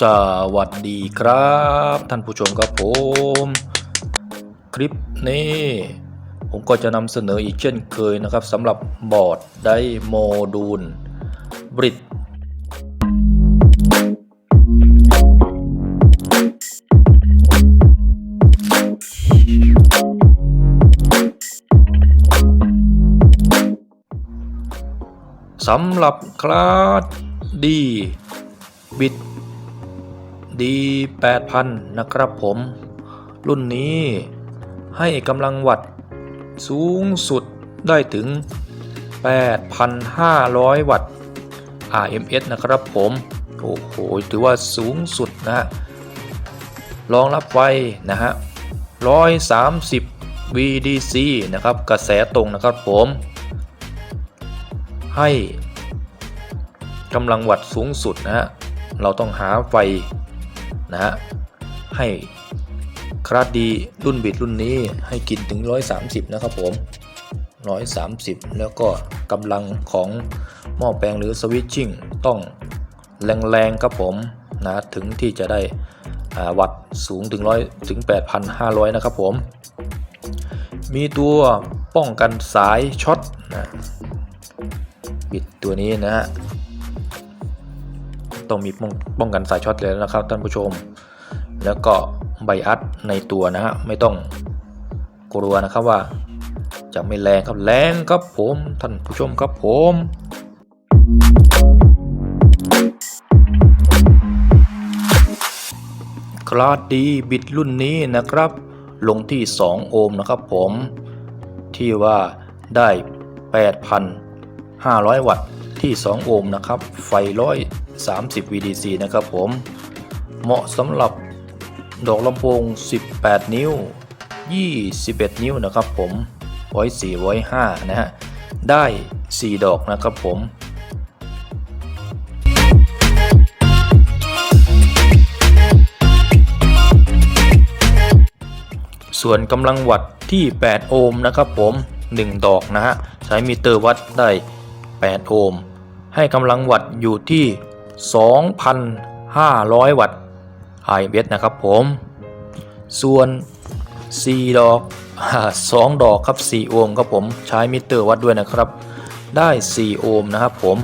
สวัสดีครับ ท่านผู้ชมครับผม คลิปนี้ ผมก็จะนำเสนออีกเช่นเคยนะครับสำหรับบอร์ดไดโมดูลบริดสำหรับคลาสดีบิด ดี8,000 นะครับผม รุ่นนี้ให้กำลังวัตต์สูงสุดได้ถึง 8,500 วัตต์ RMS นะครับผม โอ้โห ถือว่าสูงสุดนะฮะรองรับไฟนะฮะ 130 VDC นะครับ กระแสตรงนะครับผม ให้กำลังวัตต์สูงสุดนะฮะ เราต้องหาไฟ นะฮะให้คราดดีรุ่นบิดรุ่นนี้ให้กินถึง 130 นะครับผม 130 แล้วก็กำลังของหม้อแปลงหรือสวิตชิ่งต้องแรงๆครับผมนะถึงที่จะได้วัตต์สูงถึง100ถึง 8,500 นะครับผม มีตัวป้องกันสายช็อตนะบิดตัวนี้นะฮะ ต้องมีป้องกันสายช็อตเลยนะครับท่านผู้ชม แล้วก็ไบอัดในตัวนะฮะไม่ต้องกลัวนะครับว่า จะไม่แรงครับแรงครับผมท่านผู้ชมครับผมคลาสดีบิดรุ่นนี้นะครับ ลงที่ 2 โอห์มนะครับผม ที่ว่าได้ 8,500 วัตต์ที่ 2 โอห์มนะครับ ไฟร้อย 30 VDC นะครับผม เหมาะสำหรับดอกลำโพง 18 นิ้ว 21 นิ้วนะครับผมไว้4ไว้5นะฮะ ได้ 4 ดอกนะครับผมส่วนกำลังวัดที่ 8 โอห์มนะครับผม 1 ดอกนะฮะ ใช้มิเตอร์วัดได้ 8 โอห์ม ให้กำลังวัดอยู่ที่ 2,500 วัตต์ IBS นะครับผม ส่วน 4 ดอก 2 ดอกครับ 4 โอห์มครับผม ใช้มิเตอร์วัดด้วยนะครับ ได้ 4 โอห์มนะครับผม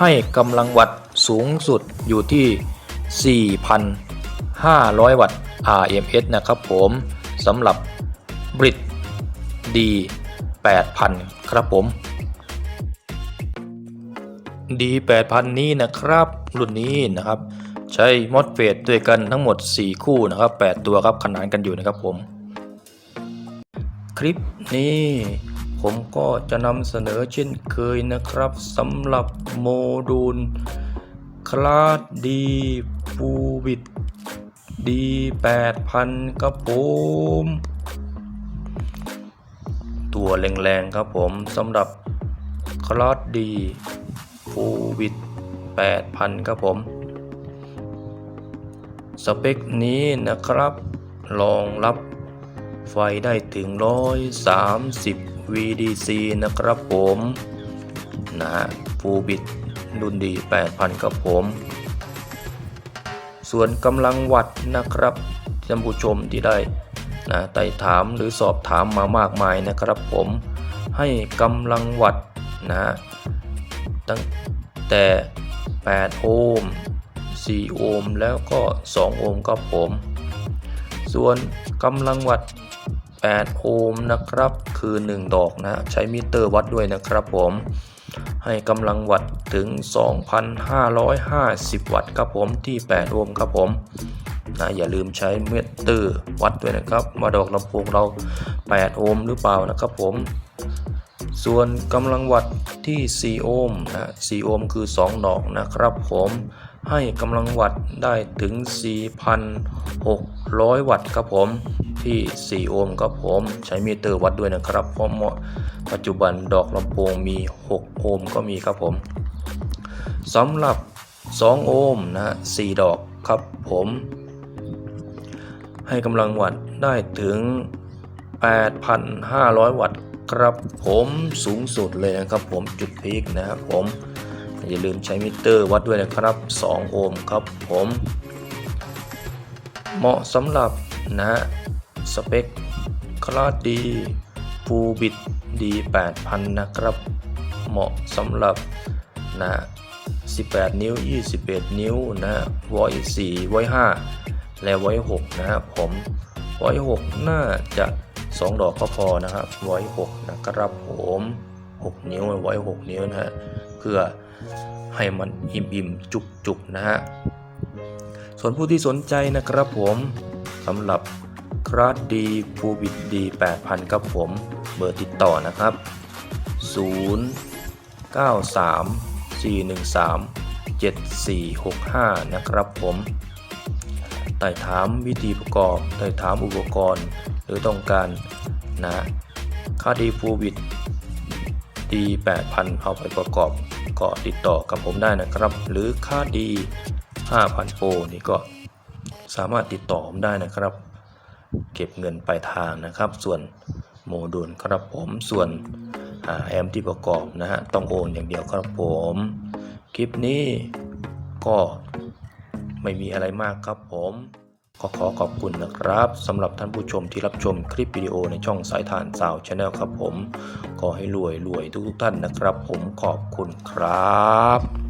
ให้กำลังวัดสูงสุดอยู่ที่ 4,500 วัตต์ RMS นะครับผมสำหรับบริดดี 8,000 ครับผม ดี8,000 นี้นะครับ รุ่นนี้นะครับ ใช้มอสเฟตด้วยกันทั้งหมด 4 คู่นะครับ 8 ตัวครับขนานกันอยู่นะครับผม คลิปนี้ผมก็จะนำเสนอเช่นเคยนะครับสำหรับโมดูลคลาสดีฟูบิดดี8,000ครับผม ตัวแรงๆครับผมสำหรับคลาสดี ฟูบิด8,000 ครับผม สเปคนี้นะครับรองรับไฟได้ถึง 130 VDC นะครับผมนะฟูบิดรุ่นดี 8,000 ครับผม ส่วนกำลังวัดนะครับท่านผู้ชมที่ได้นะไต่ถามหรือสอบถามมามากมายนะครับผม ให้กำลังวัดนะ ตั้งแต่ 8 โอห์ม 4 โอห์ม แล้วก็ 2 โอห์มครับผม ส่วนกำลังวัด 8 โอห์มนะครับ คือ 1 ดอกนะ ใช้มิเตอร์วัดด้วยนะครับผม ให้กำลังวัดถึง 2,550 วัตต์ครับผมที่ 8 โอห์มครับผมนะอย่าลืมใช้มิเตอร์วัดด้วยนะครับว่าดอกลำโพงเรา 8 โอห์มหรือเปล่านะครับผม ส่วนกำลังวัดที่ 4 โอห์มนะ4โอห์มคือ 2 ดอกนะครับผมให้กำลังวัดได้ถึง 4,600 วัตต์ครับผมที่ 4 โอห์มครับผมใช้มิเตอร์วัดด้วยนะครับ เพราะเหมาะปัจจุบันดอกลำโพงมี 6 โอห์มก็มีครับผมสำหรับ 2 โอห์มนะ4ดอกครับผม ให้กำลังวัดได้ถึง 8,500 วัตต์ ครับผมสูงสุดเลยนะครับผมจุดพีคนะครับผมอย่าลืมใช้มิเตอร์วัดด้วยนะครับ 2 โอห์มครับผม เหมาะสำหรับนะสเปคคลาสดีฟูบิดดี8,000 นะครับ เหมาะสำหรับนะ 18 นิ้ว 21 นิ้วนะไว้4ไว้5และไว้6นะครับผมไว้6น่าจะ 2 ดอกก็พอนะครับ ไว้6นะครับผม6 นิ้วไว้ 6 นิ้วนะฮะเพื่อให้มันอิ่มอิ่มจุกจุกๆนะฮะส่วนผู้ที่สนใจนะครับผมสำหรับคราดดีฟูบิดดี8,000ครับผมเบอร์ติดต่อนะครับ 0 9 3 4 1 3 7 4 6 5 นะครับผมไต่ถามวิธีประกอบไต่ถามอุปกรณ์ หรือต้องการนะค่าดีฟูบิดดี8,000 เอาไปประกอบก็ติดต่อกับผมได้นะครับ หรือค่าดี5,000โปรนี่ก็สามารถติดต่อผมได้นะครับ เก็บเงินปลายทางนะครับ ส่วนโมดูลครับผมส่วนอแอมที่ประกอบนะฮะต้องโอนอย่างเดียวครับผม คลิปนี้ก็ไม่มีอะไรมากครับผม ก็ขอขอบคุณนะครับสำหรับท่านผู้ชมที่รับชมคลิปวิดีโอในช่องสายทานสาวชาแนลครับผม ขอให้รวยรวยทุกๆท่านนะครับ ผมขอบคุณครับ